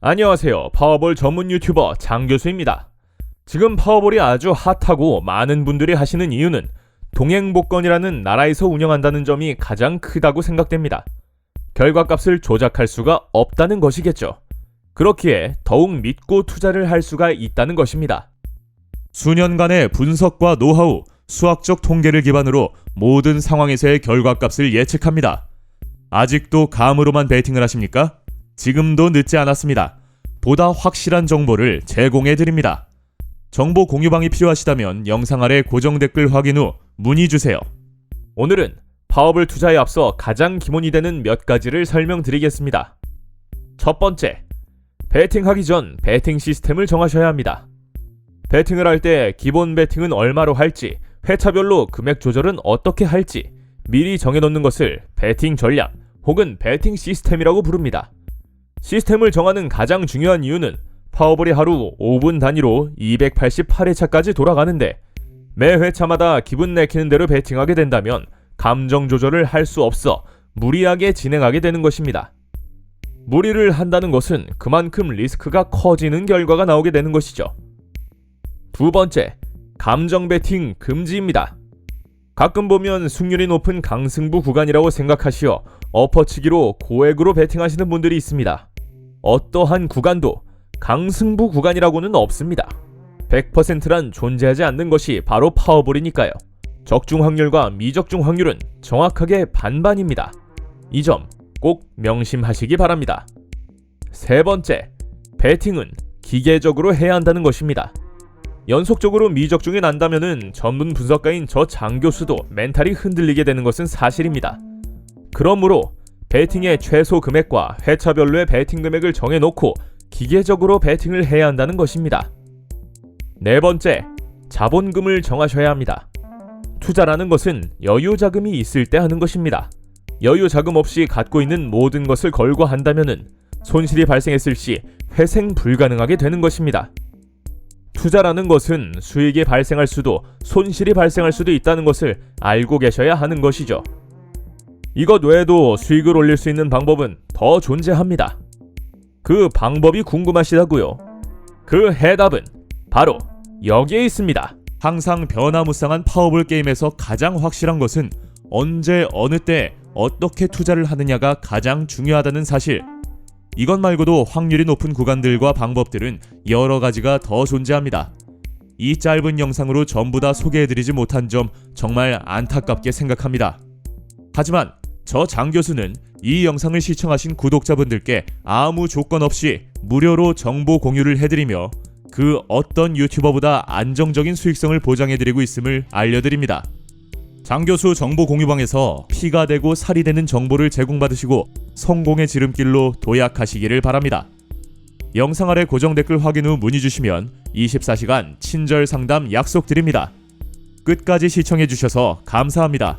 안녕하세요. 파워볼 전문 유튜버 장 교수입니다. 지금 파워볼이 아주 핫하고 많은 분들이 하시는 이유는 동행복권이라는 나라에서 운영한다는 점이 가장 크다고 생각됩니다. 결과값을 조작할 수가 없다는 것이겠죠. 그렇기에 더욱 믿고 투자를 할 수가 있다는 것입니다. 수년간의 분석과 노하우, 수학적 통계를 기반으로 모든 상황에서의 결과값을 예측합니다. 아직도 감으로만 베팅을 하십니까? 지금도 늦지 않았습니다. 보다 확실한 정보를 제공해 드립니다. 정보 공유방이 필요하시다면 영상 아래 고정 댓글 확인 후 문의 주세요. 오늘은 파워볼 투자에 앞서 가장 기본이 되는 몇 가지를 설명드리겠습니다. 첫 번째, 베팅하기 전 베팅 시스템을 정하셔야 합니다. 베팅을 할 때 기본 베팅은 얼마로 할지, 회차별로 금액 조절은 어떻게 할지 미리 정해놓는 것을 베팅 전략 혹은 베팅 시스템이라고 부릅니다. 시스템을 정하는 가장 중요한 이유는 파워볼이 하루 5분 단위로 288회차까지 돌아가는데 매 회차마다 기분 내키는 대로 베팅하게 된다면 감정 조절을 할 수 없어 무리하게 진행하게 되는 것입니다. 무리를 한다는 것은 그만큼 리스크가 커지는 결과가 나오게 되는 것이죠. 두 번째, 감정 베팅 금지입니다. 가끔 보면 승률이 높은 강승부 구간이라고 생각하시어 엎어치기로 고액으로 베팅하시는 분들이 있습니다. 어떠한 구간도 강승부 구간이라고는 없습니다. 100%란 존재하지 않는 것이 바로 파워볼이니까요. 적중 확률과 미적중 확률은 정확하게 반반입니다. 이 점 꼭 명심하시기 바랍니다. 세 번째, 베팅은 기계적으로 해야 한다는 것입니다. 연속적으로 미적중이 난다면은 전문 분석가인 저 장 교수도 멘탈이 흔들리게 되는 것은 사실입니다. 그러므로 베팅의 최소 금액과 회차별로의 베팅 금액을 정해놓고 기계적으로 베팅을 해야 한다는 것입니다. 네 번째, 자본금을 정하셔야 합니다. 투자라는 것은 여유 자금이 있을 때 하는 것입니다. 여유 자금 없이 갖고 있는 모든 것을 걸고 한다면은 손실이 발생했을 시 회생 불가능하게 되는 것입니다. 투자라는 것은 수익이 발생할 수도 손실이 발생할 수도 있다는 것을 알고 계셔야 하는 것이죠. 이것 외에도 수익을 올릴 수 있는 방법은 더 존재합니다. 그 방법이 궁금하시다고요? 그 해답은 바로 여기에 있습니다. 항상 변화무쌍한 파워볼 게임에서 가장 확실한 것은 언제 어느 때 어떻게 투자를 하느냐가 가장 중요하다는 사실. 이것 말고도 확률이 높은 구간들과 방법들은 여러 가지가 더 존재합니다. 이 짧은 영상으로 전부 다 소개해드리지 못한 점 정말 안타깝게 생각합니다. 하지만 저 장 교수는 이 영상을 시청하신 구독자분들께 아무 조건 없이 무료로 정보 공유를 해드리며 그 어떤 유튜버보다 안정적인 수익성을 보장해드리고 있음을 알려드립니다. 장 교수 정보 공유방에서 피가 되고 살이 되는 정보를 제공받으시고 성공의 지름길로 도약하시기를 바랍니다. 영상 아래 고정 댓글 확인 후 문의 주시면 24시간 친절 상담 약속드립니다. 끝까지 시청해주셔서 감사합니다.